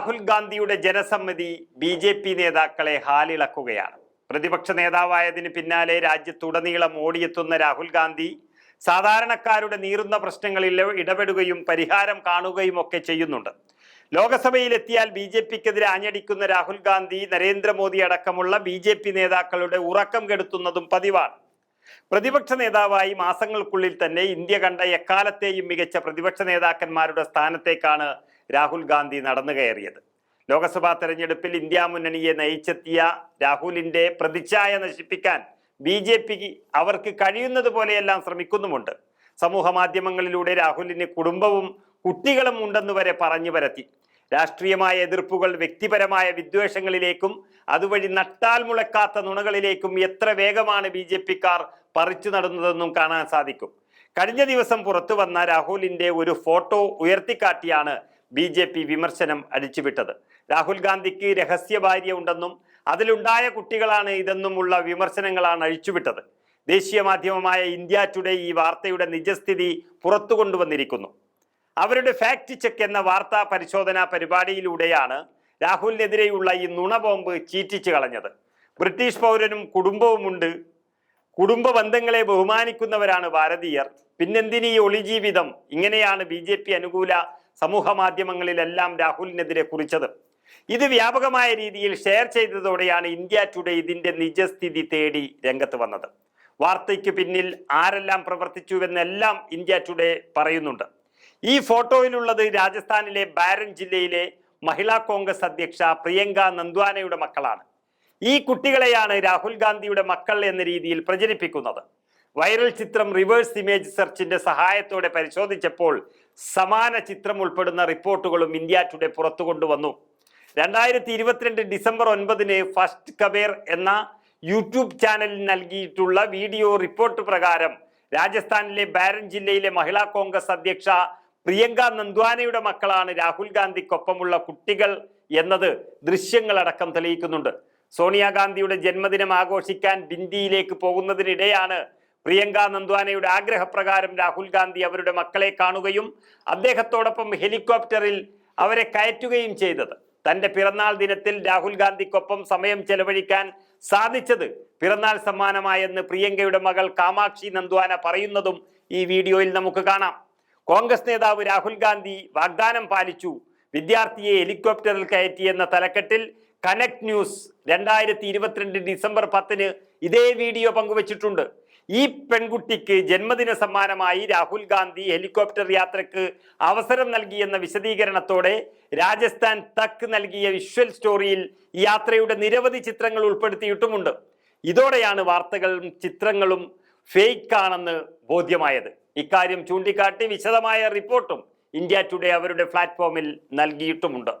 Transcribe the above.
രാഹുൽ ഗാന്ധിയുടെ ജനസമ്മതി B J P നേതാക്കളെ ഹാലിളക്കുകയാണ്. പ്രതിപക്ഷ നേതാവായതിന് പിന്നാലെ രാജ്യത്തുടനീളം ഓടിയെത്തുന്ന രാഹുൽ ഗാന്ധി സാധാരണക്കാരുടെ നീറുന്ന പ്രശ്നങ്ങളിൽ ഇടപെടുകയും പരിഹാരം കാണുകയും ഒക്കെ ചെയ്യുന്നുണ്ട്. ലോകസഭയിലെത്തിയാൽ ബി ജെ പിക്കെതിരെ ആഞ്ഞടിക്കുന്ന രാഹുൽ ഗാന്ധി നരേന്ദ്രമോദി അടക്കമുള്ള ബി ജെ പി നേതാക്കളുടെ ഉറക്കം കെടുത്തുന്നതും പതിവാണ്. പ്രതിപക്ഷ നേതാവായി മാസങ്ങൾക്കുള്ളിൽ തന്നെ ഇന്ത്യ കണ്ട എക്കാലത്തെയും മികച്ച പ്രതിപക്ഷ നേതാക്കന്മാരുടെ സ്ഥാനത്തേക്കാണ് രാഹുൽ ഗാന്ധി നടന്നു കയറിയത്. ലോക്സഭാ തെരഞ്ഞെടുപ്പിൽ ഇന്ത്യ മുന്നണിയെ നയിച്ചെത്തിയ രാഹുലിന്റെ പ്രതിച്ഛായ നശിപ്പിക്കാൻ ബി ജെ പി അവർക്ക് കഴിയുന്നത് പോലെയെല്ലാം ശ്രമിക്കുന്നുമുണ്ട്. സമൂഹ മാധ്യമങ്ങളിലൂടെ രാഹുലിന് കുടുംബവും കുട്ടികളും ഉണ്ടെന്ന് വരെ പറഞ്ഞു വരത്തി രാഷ്ട്രീയമായ എതിർപ്പുകൾ വ്യക്തിപരമായ വിദ്വേഷങ്ങളിലേക്കും അതുവഴി നട്ടാൽ മുളക്കാത്ത നുണകളിലേക്കും എത്ര വേഗമാണ് ബി ജെ പിക്കാർ പറിച്ചു നടന്നതെന്നും കാണാൻ സാധിക്കും. കഴിഞ്ഞ ദിവസം പുറത്തു വന്ന രാഹുലിന്റെ ഒരു ഫോട്ടോ ഉയർത്തിക്കാട്ടിയാണ് ബി ജെ പി വിമർശനം അടിച്ചുവിട്ടത്. രാഹുൽ ഗാന്ധിക്ക് രഹസ്യ ഭാര്യ ഉണ്ടെന്നും അതിലുണ്ടായ കുട്ടികളാണ് ഇതെന്നുമുള്ള വിമർശനങ്ങളാണ് അഴിച്ചുവിട്ടത്. ദേശീയ മാധ്യമമായ ഇന്ത്യ ടുഡേ ഈ വാർത്തയുടെ നിജസ്ഥിതി പുറത്തു കൊണ്ടുവന്നിരിക്കുന്നു അവരുടെ ഫാക്ട് ചെക്ക് എന്ന വാർത്താ പരിശോധനാ പരിപാടിയിലൂടെയാണ് രാഹുലിനെതിരെയുള്ള ഈ നുണ ബോംബ് ചീറ്റിച്ചു കളഞ്ഞത്. ബ്രിട്ടീഷ് പൗരനും കുടുംബവുമുണ്ട്. കുടുംബ ബന്ധങ്ങളെ ബഹുമാനിക്കുന്നവരാണ് ഭാരതീയർ. ഈ ഒളിജീവിതം? ഇങ്ങനെയാണ് ബി ജെ പി അനുകൂല സമൂഹ മാധ്യമങ്ങളിലെല്ലാം രാഹുലിനെതിരെ കുറിച്ചത്. ഇത് വ്യാപകമായ രീതിയിൽ ഷെയർ ചെയ്തതോടെയാണ് ഇന്ത്യ ടുഡേ ഇതിന്റെ നിജസ്ഥിതി തേടി രംഗത്ത് വന്നത്. വാർത്തയ്ക്ക് പിന്നിൽ ആരെല്ലാം പ്രവർത്തിച്ചുവെന്നെല്ലാം ഇന്ത്യ ടുഡേ പറയുന്നുണ്ട്. ഈ ഫോട്ടോയിലുള്ളത് രാജസ്ഥാനിലെ ബാരൻ ജില്ലയിലെ മഹിളാ കോൺഗ്രസ് അധ്യക്ഷ പ്രിയങ്ക നന്ദ്വാനയുടെ മക്കളാണ്. ഈ കുട്ടികളെയാണ് രാഹുൽ ഗാന്ധിയുടെ മക്കൾ എന്ന രീതിയിൽ പ്രചരിപ്പിക്കുന്നത്. വൈറൽ ചിത്രം റിവേഴ്സ് ഇമേജ് സെർച്ചിന്റെ സഹായത്തോടെ പരിശോധിച്ചപ്പോൾ സമാന ചിത്രം ഉൾപ്പെടുന്ന റിപ്പോർട്ടുകളും ഇന്ത്യ ടുഡേ പുറത്തു കൊണ്ടുവന്നു. രണ്ടായിരത്തി ഇരുപത്തിരണ്ട് ഡിസംബർ ഒൻപതിന് ഫസ്റ്റ് കബേർ എന്ന യൂട്യൂബ് ചാനലിൽ നൽകിയിട്ടുള്ള വീഡിയോ റിപ്പോർട്ട് പ്രകാരം രാജസ്ഥാനിലെ ബാരൻ ജില്ലയിലെ മഹിളാ കോൺഗ്രസ് അധ്യക്ഷ പ്രിയങ്ക നന്ദ്വാനയുടെ മക്കളാണ് രാഹുൽ ഗാന്ധിക്കൊപ്പമുള്ള കുട്ടികൾ എന്നത് ദൃശ്യങ്ങളടക്കം തെളിയിക്കുന്നുണ്ട്. സോണിയാഗാന്ധിയുടെ ജന്മദിനം ആഘോഷിക്കാൻ ബിന്ദിയിലേക്ക് പോകുന്നതിനിടെയാണ് പ്രിയങ്ക നന്ദ്വാനയുടെ ആഗ്രഹപ്രകാരം രാഹുൽ ഗാന്ധി അവരുടെ മക്കളെ കാണുകയും അദ്ദേഹത്തോടൊപ്പം ഹെലികോപ്റ്ററിൽ അവരെ കയറ്റുകയും ചെയ്തത്. തന്റെ പിറന്നാൾ ദിനത്തിൽ രാഹുൽ ഗാന്ധിക്കൊപ്പം സമയം ചെലവഴിക്കാൻ സാധിച്ചത് പിറന്നാൾ സമ്മാനമായെന്ന് പ്രിയങ്കയുടെ മകൾ കാമാക്ഷി നന്ദ്വാന പറയുന്നതും ഈ വീഡിയോയിൽ നമുക്ക് കാണാം. കോൺഗ്രസ് നേതാവ് രാഹുൽ ഗാന്ധി വാഗ്ദാനം പാലിച്ചു. വിദ്യാർത്ഥിയെ ഹെലികോപ്റ്ററിൽ കയറ്റി എന്ന തലക്കെട്ടിൽ കനക്ട് ന്യൂസ് രണ്ടായിരത്തി ഡിസംബർ പത്തിന് ഇതേ വീഡിയോ പങ്കുവച്ചിട്ടുണ്ട്. ഈ പെൺകുട്ടിക്ക് ജന്മദിന സമ്മാനമായി രാഹുൽ ഗാന്ധി ഹെലികോപ്റ്റർ യാത്രയ്ക്ക് അവസരം നൽകിയെന്ന വിശദീകരണത്തോടെ രാജസ്ഥാൻ തക്ക് നൽകിയ വിഷ്വൽ സ്റ്റോറിയിൽ യാത്രയുടെ നിരവധി ചിത്രങ്ങൾ ഉൾപ്പെടുത്തിയിട്ടുമുണ്ട്. ഇതോടെയാണ് വാർത്തകളും ചിത്രങ്ങളും ഫേക്ക് ആണെന്ന് ബോധ്യമായത്. ഇക്കാര്യം ചൂണ്ടിക്കാട്ടി വിശദമായ റിപ്പോർട്ടും ഇന്ത്യ ടുഡേ അവരുടെ പ്ലാറ്റ്ഫോമിൽ നൽകിയിട്ടുമുണ്ട്.